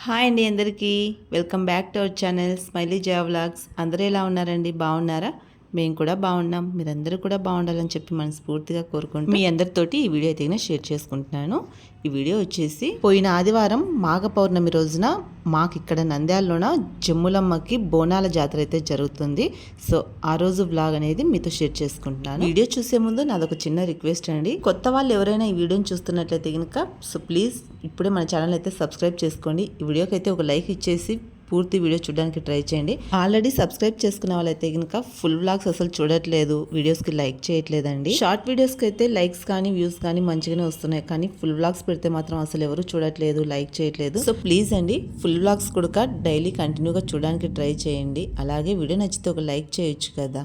Hi అండి అందరికీ. Welcome back to our channel smiley జా వ్లాగ్స్ అందరూ ఎలా ఉన్నారండి? బాగున్నారా? మేము కూడా బాగున్నాం. మీరందరూ కూడా బాగుండాలని చెప్పి మనస్ఫూర్తిగా కోరుకుంటాం మీ అందరితోటి ఈ వీడియో అయితే షేర్ చేసుకుంటున్నాను. ఈ వీడియో వచ్చేసి పోయిన ఆదివారం మాఘ పౌర్ణమి రోజున మాకు ఇక్కడ నంద్యాలలోన జమ్ములమ్మకి బోనాల జాతర అయితే జరుగుతుంది. సో ఆ రోజు బ్లాగ్ అనేది మీతో షేర్ చేసుకుంటున్నాను. వీడియో చూసే ముందు నాదొక చిన్న రిక్వెస్ట్ అండి. కొత్త వాళ్ళు ఎవరైనా ఈ వీడియోని చూస్తున్నట్లయితే కనుక సో ప్లీజ్ ఇప్పుడే మన ఛానల్ అయితే సబ్స్క్రైబ్ చేసుకోండి. ఈ వీడియోకి అయితే ఒక లైక్ ఇచ్చేసి పూర్తి వీడియో చూడడానికి ట్రై చేయండి. ఆల్రెడీ సబ్స్క్రైబ్ చేసుకున్న వాళ్ళైతే కనుక ఫుల్ వ్లాగ్స్ అసలు చూడట్లేదు. వీడియోస్కి లైక్ చేయట్లేదండి. షార్ట్ వీడియోస్కి అయితే లైక్స్ కానీ వ్యూస్ కానీ మంచిగానే వస్తున్నాయి. కానీ ఫుల్ వ్లాగ్స్ పెడితే మాత్రం అసలు ఎవరు చూడట్లేదు లైక్ చేయట్లేదు. సో ప్లీజ్ అండి ఫుల్ వ్లాగ్స్ కూడా డైలీ కంటిన్యూగా చూడడానికి ట్రై చేయండి. అలాగే వీడియో నచ్చితే ఒక లైక్ చేయొచ్చు కదా.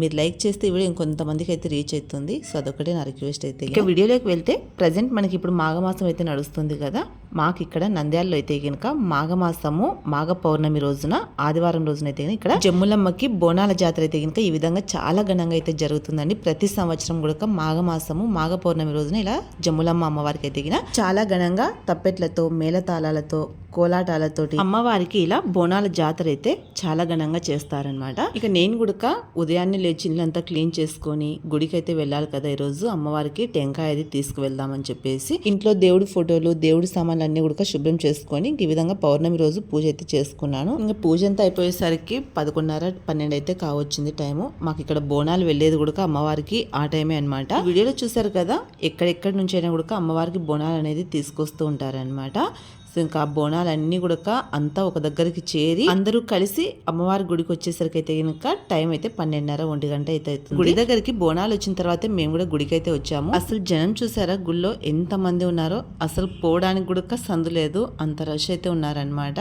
మీరు లైక్ చేస్తే వీడియో ఇంకొంతమందికి అయితే రీచ్ అవుతుంది. సో అదొకటే నా రిక్వెస్ట్ అయితే. ఇక వీడియోలోకి వెళ్తే ప్రజెంట్ మనకి ఇప్పుడు మాఘమాసం అయితే నడుస్తుంది కదా. మాకు ఇక్కడ నంద్యాలలో అయితే కనుక మాఘమాసము మాఘ పౌర్ణమి రోజున ఆదివారం రోజున అయితే ఇక్కడ జమ్ములమ్మకి బోనాల జాతర అయితే కనుక ఈ విధంగా చాలా ఘనంగా అయితే జరుగుతుందండి. ప్రతి సంవత్సరం కూడా మాఘమాసము మాఘ పౌర్ణమి రోజున ఇలా జమ్ములమ్మ అమ్మవారికి అయితే చాలా ఘనంగా తప్పెట్లతో మేళతాళాలతో కోలాటాలతోటి అమ్మవారికి ఇలా బోనాల జాతర అయితే చాలా ఘనంగా చేస్తారనమాట ఇక నేను గుడక ఉదయాన్నే లేచి ఇల్లంతా క్లీన్ చేసుకొని గుడికి అయితే వెళ్ళాలి కదా ఈరోజు అమ్మవారికి టెంకాయ అది తీసుకువెళ్దామని చెప్పేసి ఇంట్లో దేవుడి ఫోటోలు దేవుడి సామాన్లు అన్నీ కూడా శుభ్రం చేసుకొని ఈ విధంగా పౌర్ణమి రోజు పూజ అయితే చేసుకున్నాను. ఇంకా పూజ అంతా అయిపోయేసరికి పదకొండున్నర పన్నెండు అయితే కావచ్చింది టైము. మాకు ఇక్కడ బోనాలు వెళ్ళేది కూడా అమ్మవారికి ఆ టైమే అనమాట వీడియోలో చూసారు కదా ఎక్కడెక్కడి నుంచి అయినా కూడా అమ్మవారికి బోనాలు అనేది తీసుకొస్తూ ఉంటారనమాట సో ఇంకా ఆ బోనాలన్నీ కూడా అంతా ఒక దగ్గరికి చేరి అందరూ కలిసి అమ్మవారి గుడికి వచ్చేసరికి అయితే కనుక టైం అయితే పన్నెండున్నర ఒంటి గంట అయితే గుడి దగ్గరికి బోనాలు వచ్చిన తర్వాత మేము కూడా గుడికి అయితే వచ్చాము. అసలు జనం చూసారా? గుళ్ళో ఎంత మంది ఉన్నారో? అసలు పోవడానికి కూడా సందు లేదు. అంత రష్ అయితే ఉన్నారనమాట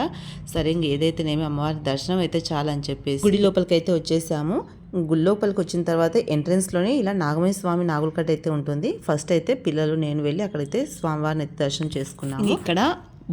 సరే ఇంక ఏదైతేనేమి అమ్మవారి దర్శనం అయితే చాలని చెప్పేసి గుడి లోపలికి అయితే వచ్చేసాము గుళ్ళోపలికి వచ్చిన తర్వాత ఎంట్రన్స్లోనే ఇలా నాగమయ్య స్వామి నాగులకట్ట అయితే ఉంటుంది. ఫస్ట్ అయితే పిల్లలు నేను వెళ్ళి అక్కడైతే స్వామివారిని దర్శనం చేసుకున్నాము. ఇక్కడ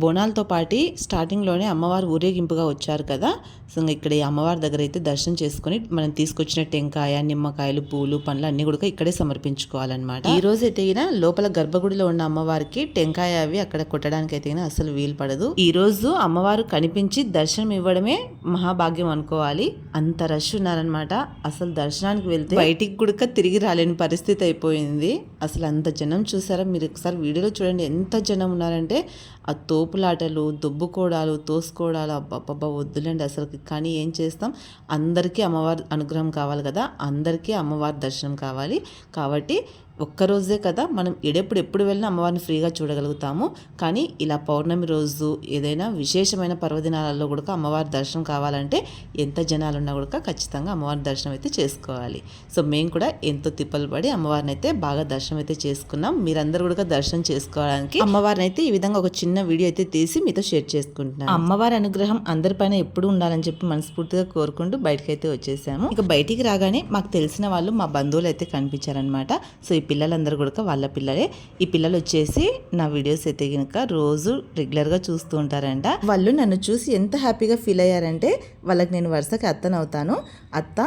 బోనాలతో పాటి స్టార్టింగ్లోనే అమ్మవారు ఊరేగింపుగా వచ్చారు కదా. సో ఇక్కడ ఈ అమ్మవారి దగ్గర అయితే దర్శనం చేసుకుని మనం తీసుకొచ్చిన టెంకాయ నిమ్మకాయలు పూలు పండ్లు అన్ని కూడా ఇక్కడే సమర్పించుకోవాలన్నమాట. ఈ రోజు అయితే లోపల గర్భగుడిలో ఉన్న అమ్మవారికి టెంకాయ అవి అక్కడ కొట్టడానికి అయితే అసలు వీలు పడదు. ఈ రోజు అమ్మవారు కనిపించి దర్శనం ఇవ్వడమే మహాభాగ్యం అనుకోవాలి. అంత రష్ ఉన్నారనమాట అసలు దర్శనానికి వెళ్తే బయటికి కూడా తిరిగి రాలేని పరిస్థితి అయిపోయింది. అసలు అంత జనం చూసారా? మీరు ఒకసారి వీడియోలో చూడండి. ఎంత జనం ఉన్నారంటే ఆ తోపులాటలు దొబ్బుకోవడాలు తోసుకోవడాలు అబ్బబ్బబ్బా వద్దులేండి అసలు కానీ ఏం చేస్తాం? అందరికీ అమ్మవారి అనుగ్రహం కావాలి కదా? అందరికీ అమ్మవారి దర్శనం కావాలి. కాబట్టి ఒక్కరోజే కదా మనం ఎడెప్పుడు ఎప్పుడు వెళ్ళినా అమ్మవారిని ఫ్రీగా చూడగలుగుతాము. కానీ ఇలా పౌర్ణమి రోజు ఏదైనా విశేషమైన పర్వదినాలలో కూడా అమ్మవారి దర్శనం కావాలంటే ఎంత జనాలు ఉన్నా కూడా ఖచ్చితంగా అమ్మవారి దర్శనం అయితే చేసుకోవాలి. సో మేము కూడా ఎంతో తిప్పలు పడి అమ్మవారిని అయితే బాగా దర్శనం అయితే చేసుకున్నాం. మీరందరూ కూడా దర్శనం చేసుకోవడానికి అమ్మవారిని అయితే ఈ విధంగా ఒక చిన్న వీడియో అయితే తీసి మీతో షేర్ చేసుకుంటున్నాను. అమ్మవారి అనుగ్రహం అందరిపైన ఎప్పుడు ఉండాలని చెప్పి మనస్ఫూర్తిగా కోరుకుంటూ బయటకైతే వచ్చేసాము. ఇక బయటికి రాగానే మాకు తెలిసిన వాళ్ళు మా బంధువులు అయితే కనిపించారనమాట సో పిల్లలందరూ కూడా వాళ్ళ పిల్లలే. ఈ పిల్లలు వచ్చేసి నా వీడియోస్ అయితే కనుక రోజు రెగ్యులర్గా చూస్తూ ఉంటారంట. వాళ్ళు నన్ను చూసి ఎంత హ్యాపీగా ఫీల్ అయ్యారంటే వాళ్ళకి నేను వరుసకి అత్తనవుతాను అత్త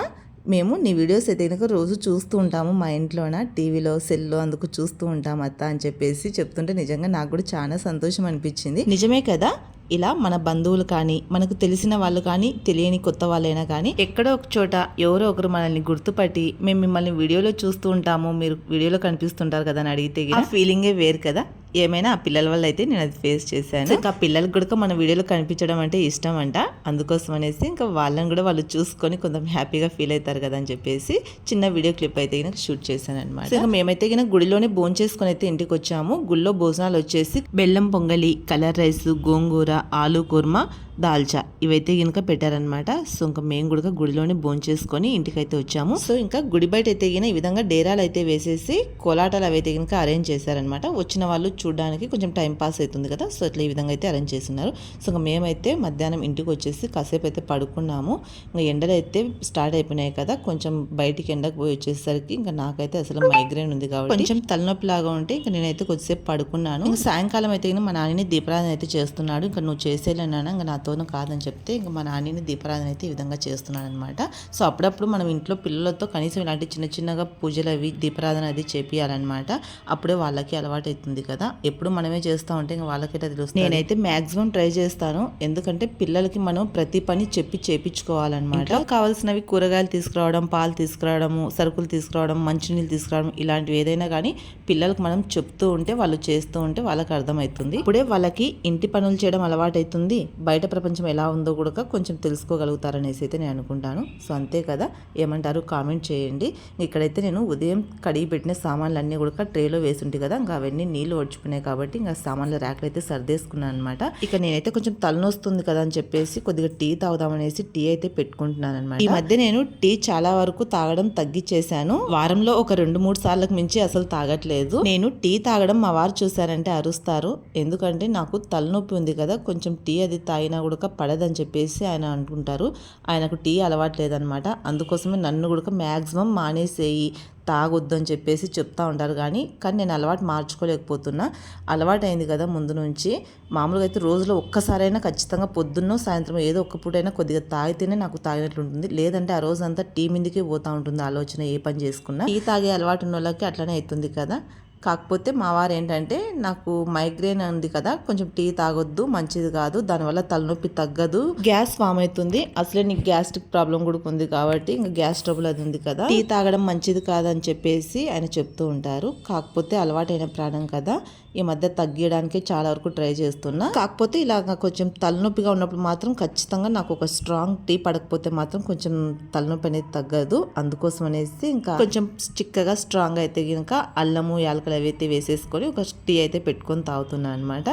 మేము నీ వీడియోస్ అయితే కనుక రోజు చూస్తూ ఉంటాము. మా ఇంట్లోన? టీవీలో సెల్లో అందుకు చూస్తూ ఉంటాం అత్త అని చెప్పేసి చెప్తుంటే నిజంగా నాకు కూడా చాలా సంతోషం అనిపించింది. నిజమే కదా? ఇలా మన బంధువులు కానీ మనకు తెలిసిన వాళ్ళు కానీ తెలియని కొత్త వాళ్ళైనా కానీ ఎక్కడో ఒక చోట ఎవరో ఒకరు మనల్ని గుర్తుపట్టి మేము మిమ్మల్ని వీడియోలో చూస్తూ ఉంటాము మీరు వీడియోలో కనిపిస్తుంటారు కదా అని అడిగితే ఆ ఫీలింగే వేరు కదా. ఏమైనా ఆ పిల్లల వల్ల అయితే నేను అది ఫేస్ చేశాను. ఇంకా పిల్లలకు కూడా మన వీడియోలో కనిపించడం అంటే ఇష్టం అంట. అందుకోసం అనేసి ఇంకా వాళ్ళని కూడా వాళ్ళు చూసుకొని కొంచెం హ్యాపీగా ఫీల్ అవుతారు కదా అని చెప్పేసి చిన్న వీడియో క్లిప్ అయితే కనుక షూట్ చేశాను అనమాట ఇంకా మేమైతే కనుక గుడిలోనే భోజనం చేసుకొని అయితే ఇంటికి వచ్చాము. గుళ్ళో భోజనాలు వచ్చేసి బెల్లం పొంగలి కలర్ రైస్ గోంగూర ఆలు కుర్మా దాల్చా. ఇవైతే కనుక పెట్టారనమాట సో ఇంకా మేము కూడా గుడిలోనే భోంచేసుకొని ఇంటికైతే వచ్చాము. సో ఇంకా గుడి బయట అయితే ఈ విధంగా డేరాలు అయితే వేసేసి కోలాటాలు అవైతే కనుక అరేంజ్ చేశారనమాట వచ్చిన వాళ్ళు చూడడానికి కొంచెం టైం పాస్ అవుతుంది కదా. సో అట్లా ఈ విధంగా అయితే అరేంజ్ చేస్తున్నారు. సో ఇంకా మేమైతే మధ్యాహ్నం ఇంటికి వచ్చేసి కాసేపు అయితే పడుకున్నాము. ఇంకా ఎండలు అయితే స్టార్ట్ అయిపోయినాయి కదా. కొంచెం బయటికి ఎండకు పోయి వచ్చేసరికి ఇంకా నాకైతే అసలు మైగ్రేన్ ఉంది కాబట్టి కొంచెం తలనొప్పి లాగా ఉంటే ఇంకా నేనైతే కొద్దిసేపు పడుకున్నాను. ఇంకా సాయంకాలం అయితే మా నాన్నని దీపారాధన అయితే చేస్తున్నాడు. ఇంకా నువ్వు చేసేలేనా ఇంకా నా నాతోనూ కాదని చెప్తే ఇంకా మా నాన్నని దీపారాధన అయితే ఈ విధంగా చేస్తున్నాను అనమాట సో అప్పుడప్పుడు మనం ఇంట్లో పిల్లలతో కనీసం ఇలాంటి చిన్న చిన్నగా పూజలు అవి దీపారాధన అది చేపియాలన్నమాట. అప్పుడే వాళ్ళకి అలవాటు అవుతుంది కదా. ఎప్పుడు మనమే చేస్తూ ఉంటే ఇంకా వాళ్ళకి తెలుస్తుంది? నేనైతే మాక్సిమం ట్రై చేస్తాను. ఎందుకంటే పిల్లలకి మనం ప్రతి పని చెప్పి చేపించుకోవాలన్నమాట కావాల్సినవి కూరగాయలు తీసుకురావడం పాలు తీసుకురావడము సరుకులు తీసుకురావడం మంచినీళ్ళు తీసుకురావడం ఇలాంటివి ఏదైనా కానీ పిల్లలకు మనం చెప్తూ ఉంటే వాళ్ళు చేస్తూ ఉంటే వాళ్ళకి అర్థమవుతుంది. ఇప్పుడే వాళ్ళకి ఇంటి పనులు చేయడం అలవాటు అవుతుంది బయట ప్రపంచం ఎలా ఉందో కూడా కొంచెం తెలుసుకోగలుగుతారనేసి అయితే నేను అనుకుంటాను సో అంతే కదా. ఏమంటారు? కామెంట్ చేయండి. ఇక్కడైతే నేను ఉదయం కడిగి పెట్టిన సామాన్లు అన్నీ కూడా ట్రేలో వేసుంటే కదా. ఇంకా అవన్నీ నీళ్ళు ఒడిచిపోయినాయి కాబట్టి ఇంకా సామాన్ల ర్యాక్లు అయితే సర్దేసుకున్నాను అనమాట ఇక నేనైతే కొంచెం తలనొస్తుంది కదా అని చెప్పేసి కొద్దిగా టీ తాగుదామనేసి టీ అయితే పెట్టుకుంటున్నాను అనమాట ఈ మధ్య నేను టీ చాలా వరకు తాగడం తగ్గించేశాను వారంలో ఒక రెండు మూడు సార్లకు మించి అసలు తాగట్లేదు. నేను టీ తాగడం మా వారు చూసారంటే అరుస్తారు. ఎందుకంటే నాకు తలనొప్పి ఉంది కదా. కొంచెం టీ అది తాగినా కూడా పడదని చెప్పేసి ఆయన అనుకుంటారు ఆయనకు టీ అలవాటు లేదనమాట. అందుకోసమే నన్ను కూడా మ్యాక్సిమం మానేసేయి తాగొద్దు అని చెప్పేసి చెప్తా ఉంటారు కానీ కానీ నేను అలవాటు మార్చుకోలేకపోతున్నా. అలవాటు అయింది కదా ముందు నుంచి. మామూలుగా అయితే రోజులో ఒక్కసారైనా ఖచ్చితంగా పొద్దున్న సాయంత్రం ఏదో ఒక్క పూటైనా కొద్దిగా తాగితేనే నాకు తాగినట్లు ఉంటుంది. లేదంటే ఆ రోజంతా టీ మీదకే పోతూ ఉంటుంది ఆలోచన ఏ పని చేసుకున్నా. టీ తాగే అలవాటు ఉన్న వాళ్ళకి అట్లనే అవుతుంది కదా. కాకపోతే మా వారు ఏంటంటే నాకు మైగ్రేన్ ఉంది కదా కొంచెం టీ తాగొద్దు మంచిది కాదు దానివల్ల తలనొప్పి తగ్గదు. గ్యాస్ ఫామ్ అవుతుంది. అసలే నీకు గ్యాస్ట్రిక్ ప్రాబ్లం కూడా ఉంది కాబట్టి ఇంకా గ్యాస్ ట్రబుల్ అది ఉంది కదా. టీ తాగడం మంచిది కాదని చెప్పేసి ఆయన చెప్తూ ఉంటారు. కాకపోతే అలవాటైన ప్రాణం కదా. ఈ మధ్య తగ్గించడానికి చాలా వరకు ట్రై చేస్తున్నా. కాకపోతే ఇలాగ కొంచెం తలనొప్పిగా ఉన్నప్పుడు మాత్రం ఖచ్చితంగా నాకు ఒక స్ట్రాంగ్ టీ పడకపోతే మాత్రం కొంచెం తలనొప్పి అనేది తగ్గదు. అందుకోసం అనేసి ఇంకా కొంచెం చిక్కగా స్ట్రాంగ్ అయితే కనుక అల్లము యాలకలు అవి అయితే వేసేసుకొని ఒక టీ అయితే పెట్టుకొని తాగుతున్నాను అనమాట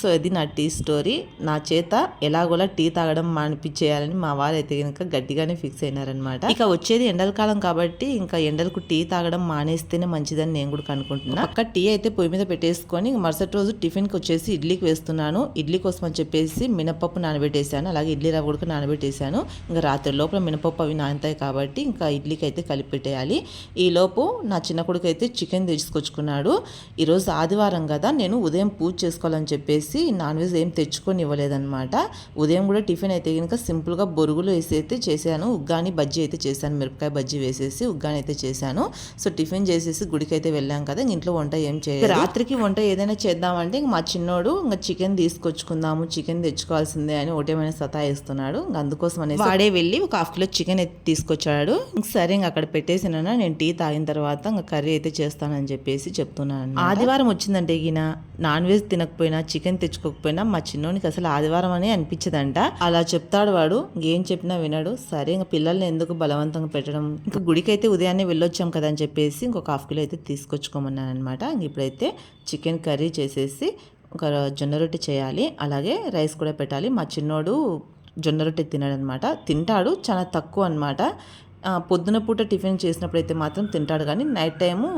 సో ఇది నా టీ స్టోరీ. నా చేత ఎలాగోలా టీ తాగడం మానిపించేయాలని మా వారు అయితే కనుక గట్టిగానే ఫిక్స్ అయినారనమాట ఇక వచ్చేది ఎండల కాలం కాబట్టి ఇంకా ఎండలకు టీ తాగడం మానేస్తేనే మంచిదని నేను కూడా కనుక్కుంటున్నా అక్క టీ అయితే పొయ్యి మీద పెట్టేసుకొని ఇంక మరుసటి రోజు టిఫిన్కి వచ్చేసి ఇడ్లీకి వేస్తున్నాను. ఇడ్లీ కోసం అని చెప్పేసి మినపప్పు నానబెట్టేశాను. అలాగే ఇడ్లీ రవ్వ కూడా నానబెట్టేశాను. ఇంకా రాత్రి లోపల మినపప్పు అవి నానతాయి కాబట్టి ఇంకా ఇడ్లీకి అయితే కలిపి పెట్టేయాలి. ఈలోపు నా చిన్న కొడుకు అయితే చికెన్ తెచ్చుకొచ్చుకున్నాడు ఈరోజు ఆదివారం కదా నేను ఉదయం పూజ చేసుకోవాలని చెప్పేసి నాన్ వెజ్ ఏం తెచ్చుకొని ఇవ్వలేదన్నమాట. ఉదయం కూడా టిఫిన్ అయితే కనుక సింపుల్గా బొరుగులు వేసి అయితే చేశాను. ఉగ్గాని బజ్జీ అయితే చేశాను. మిరపకాయ బజ్జీ వేసేసి ఉగ్గాని అయితే చేశాను. సో టిఫిన్ చేసేసి గుడికి అయితే వెళ్ళాం కదా ఇంట్లో వంట ఏం చేయాలి రాత్రికి వంట ఏదైనా చేద్దామంటే ఇంక మా చిన్నోడు ఇంకా చికెన్ తీసుకొచ్చుకుందాము చికెన్ తెచ్చుకోవాల్సిందే అని ఒకటేమైనా సతాయిస్తున్నాడు. ఇంక అందుకోసం అనేసి వాడే వెళ్ళి ఒక హాఫ్ కిలో చికెన్ అయితే తీసుకొచ్చాడు. ఇంక సరే ఇంక అక్కడ పెట్టేసినా నేను టీ తాగిన తర్వాత ఇంకా కర్రీ అయితే చేస్తానని చెప్పేసి చెప్తున్నాను ఆదివారం వచ్చిందంటే ఈయన నాన్ వెజ్ తినకపోయినా చికెన్ తెచ్చుకోకపోయినా మా చిన్నోనికి అసలు ఆదివారం అనే అనిపించదంట. అలా చెప్తాడు వాడు ఏం చెప్పినా వినడు. సరే ఇంకా పిల్లల్ని ఎందుకు బలవంతంగా పెట్టడం? ఇంకా గుడికి అయితే ఉదయాన్నే వెళ్ళొచ్చాం కదా అని చెప్పేసి ఇంకొక హాఫ్ కిలో అయితే తీసుకొచ్చుకోమన్నాను అనమాట ఇప్పుడైతే చికెన్ కర్రీ చేసేసి ఒక జొన్న రొట్టె చేయాలి. అలాగే రైస్ కూడా పెట్టాలి. మా చిన్నోడు జొన్న రొట్టె తినడనమాట. తింటాడు చాలా తక్కువ అనమాట పొద్దున పూట టిఫిన్ చేసినప్పుడు అయితే మాత్రం తింటాడు. కానీ నైట్ టైము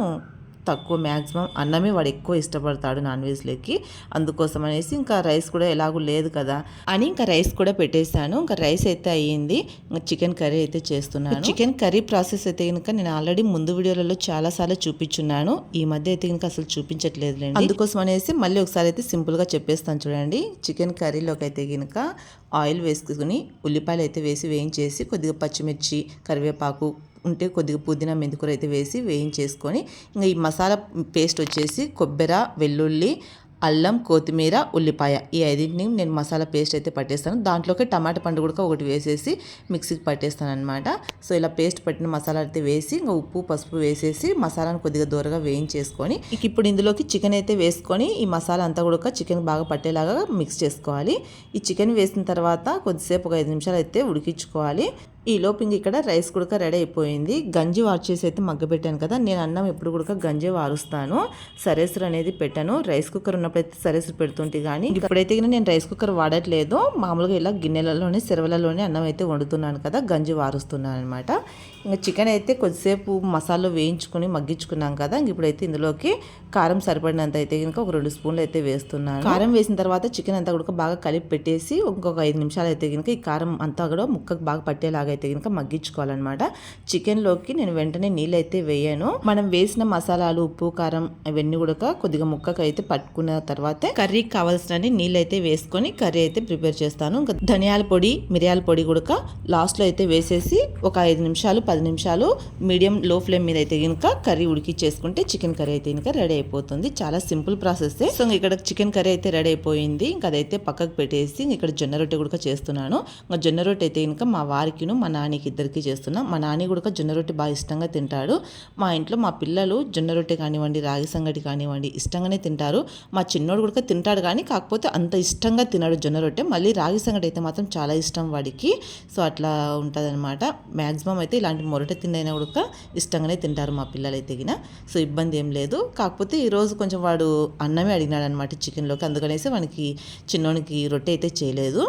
తక్కువ మ్యాక్సిమం అన్నమే వాడు ఎక్కువ ఇష్టపడతాడు నాన్ వెజ్లోకి. అందుకోసం అనేసి ఇంకా రైస్ కూడా ఎలాగూ లేదు కదా అని ఇంకా రైస్ కూడా పెట్టేశాను. ఇంకా రైస్ అయితే అయ్యింది. ఇంకా చికెన్ కర్రీ అయితే చేస్తున్నాను. చికెన్ కర్రీ ప్రాసెస్ అయితే కనుక నేను ఆల్రెడీ ముందు వీడియోలలో చాలా సార్లు చూపించున్నాను. ఈ మధ్య అయితే ఇంకా అసలు చూపించట్లేదు అందుకోసం అనేసి మళ్ళీ ఒకసారి అయితే సింపుల్గా చెప్పేస్తాను చూడండి. చికెన్ కర్రీలోకి అయితే కనుక ఆయిల్ వేసుకుని ఉల్లిపాయలు అయితే వేసి వేయించేసి కొద్దిగా పచ్చిమిర్చి కరివేపాకు ఉంటే కొద్దిగా పుదీనా మెంతికూర అయితే వేసి వేయించేసుకొని ఇంకా ఈ మసాలా పేస్ట్ వచ్చేసి కొబ్బరి వెల్లుల్లి అల్లం కొత్తిమీర ఉల్లిపాయ ఈ ఐదింటిని నేను మసాలా పేస్ట్ అయితే పట్టేస్తాను. దాంట్లోకి టమాటా పండు కూడా ఒకటి వేసేసి మిక్సీకి పట్టేస్తాను అనమాట సో ఇలా పేస్ట్ పట్టిన మసాలా అయితే వేసి ఇంకా ఉప్పు పసుపు వేసేసి మసాలాను కొద్దిగా దూరగా వేయించేసుకొని ఇక ఇప్పుడు ఇందులోకి చికెన్ అయితే వేసుకొని ఈ మసాలా అంతా కూడా చికెన్ బాగా పట్టేలాగా మిక్స్ చేసుకోవాలి. ఈ చికెన్ వేసిన తర్వాత కొద్దిసేపు ఒక ఐదు నిమిషాలు అయితే ఉడికించుకోవాలి. ఈ ఇంక ఇక్కడ రైస్ కుడక రెడీ అయిపోయింది. గంజి వార్చేసి అయితే మగ్గబెట్టాను కదా. నేను అన్నం ఎప్పుడు కూడా గంజి వారుస్తాను. సరేసురు అనేది పెట్టాను. రైస్ కుక్కర్ ఉన్నప్పుడు అయితే సరేసురు పెడుతుంటే కానీ ఇప్పుడైతే నేను రైస్ కుక్కర్ వాడట్లేదు. మామూలుగా ఇలా గిన్నెలలోనే సెరవలలోనే అన్నం అయితే వండుతున్నాను కదా. గంజి వారుస్తున్నాను అనమాట ఇంకా చికెన్ అయితే కొద్దిసేపు మసాలా వేయించుకుని మగ్గించుకున్నాం కదా. ఇంక ఇప్పుడైతే ఇందులోకి కారం సరిపడినంత అయితే కనుక ఒక రెండు స్పూన్లు అయితే వేస్తున్నాను. కారం వేసిన తర్వాత చికెన్ అంతా కూడా బాగా కలిపి పెట్టేసి ఇంకొక ఐదు నిమిషాలు అయితే కనుక ఈ కారం అంతా కూడా ముక్కకు బాగా పట్టేలాగా అయితే కనుక మగ్గించుకోవాలన్నమాట. చికెన్లోకి నేను వెంటనే నీళ్ళు అయితే వేయను. మనం వేసిన మసాలాలు ఉప్పు కారం ఇవన్నీ కూడా కొద్దిగా ముక్కకు అయితే పట్టుకున్న తర్వాత కర్రీకి కావాల్సిన నీళ్ళు అయితే వేసుకొని కర్రీ అయితే ప్రిపేర్ చేస్తాను. ఇంకా ధనియాల పొడి మిరియాల పొడి కూడా లాస్ట్లో అయితే వేసేసి ఒక ఐదు నిమిషాలు పది నిమిషాలు మీడియం లో ఫ్లేమ్ మీద అయితే కనుక కర్రీ ఉడికిచ్చేసుకుంటే చికెన్ కర్రీ అయితే కనుక రెడీ అయిపోతుంది. చాలా సింపుల్ ప్రాసెస్ సో ఇక్కడ చికెన్ కర్రీ అయితే రెడీ అయిపోయింది. ఇంకా అదైతే పక్కకు పెట్టేసి ఇక్కడ జొన్న రొట్టె కూడా చేస్తున్నాను. ఇంకా జొన్న రొట్టె అయితే కనుక మా వారికిను మా మా నాన్నకి ఇద్దరికి చేస్తున్నా. మా నాని కూడా జొన్న రొట్టె బాగా ఇష్టంగా తింటాడు. మా ఇంట్లో మా పిల్లలు జొన్న రొట్టె కానివ్వండి రాగి సంగటి కానివ్వండి ఇష్టంగానే తింటారు. మా చిన్నోడు కూడా తింటాడు కానీ కాకపోతే అంత ఇష్టంగా తినడు జొన్న రొట్టె. మళ్ళీ రాగి సంగటి అయితే మాత్రం చాలా ఇష్టం వాడికి. సో అట్లా ఉంటుందన్నమాట. మ్యాక్సిమం అయితే ఇలాంటి మొరట తిండైనా కూడా ఇష్టంగానే తింటారు మా పిల్లలు అయితే సో ఇబ్బంది ఏం లేదు. కాకపోతే ఈరోజు కొంచెం వాడు అన్నమే అడిగినాడు అనమాట చికెన్లోకి. అందుకనేసి మనకి చిన్నోనికి రొట్టె అయితే చేయలేదు.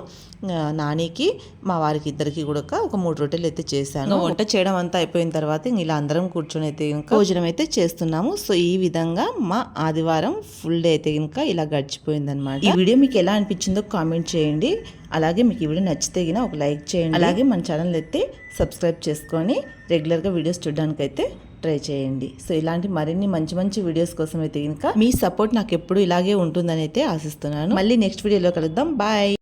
నానికి మా వారికి ఇద్దరికి కూడా ఒక మూడు రొట్టెలు అయితే చేశాను. వంట చేయడం అంతా అయిపోయిన తర్వాత ఇంక ఇలా అందరం కూర్చొని అయితే ఇంకా భోజనం అయితే చేస్తున్నాము. సో ఈ విధంగా మా ఆదివారం ఫుల్ డే అయితే ఇంకా ఇలా గడిచిపోయింది అనమాట ఈ వీడియో మీకు ఎలా అనిపించిందో కామెంట్ చేయండి. అలాగే మీకు ఈ వీడియో నచ్చితే గిన ఒక లైక్ చేయండి. అలాగే మన ఛానల్ అయితే సబ్స్క్రైబ్ చేసుకొని రెగ్యులర్గా వీడియోస్ చూడడానికి అయితే ట్రై చేయండి. సో ఇలాంటి మరిన్ని మంచి మంచి వీడియోస్ కోసం అయితే కనుక మీ సపోర్ట్ నాకు ఎప్పుడు ఇలాగే ఉంటుందని అయితే ఆశిస్తున్నాను. మళ్ళీ నెక్స్ట్ వీడియోలో కలుద్దాం. బాయ్.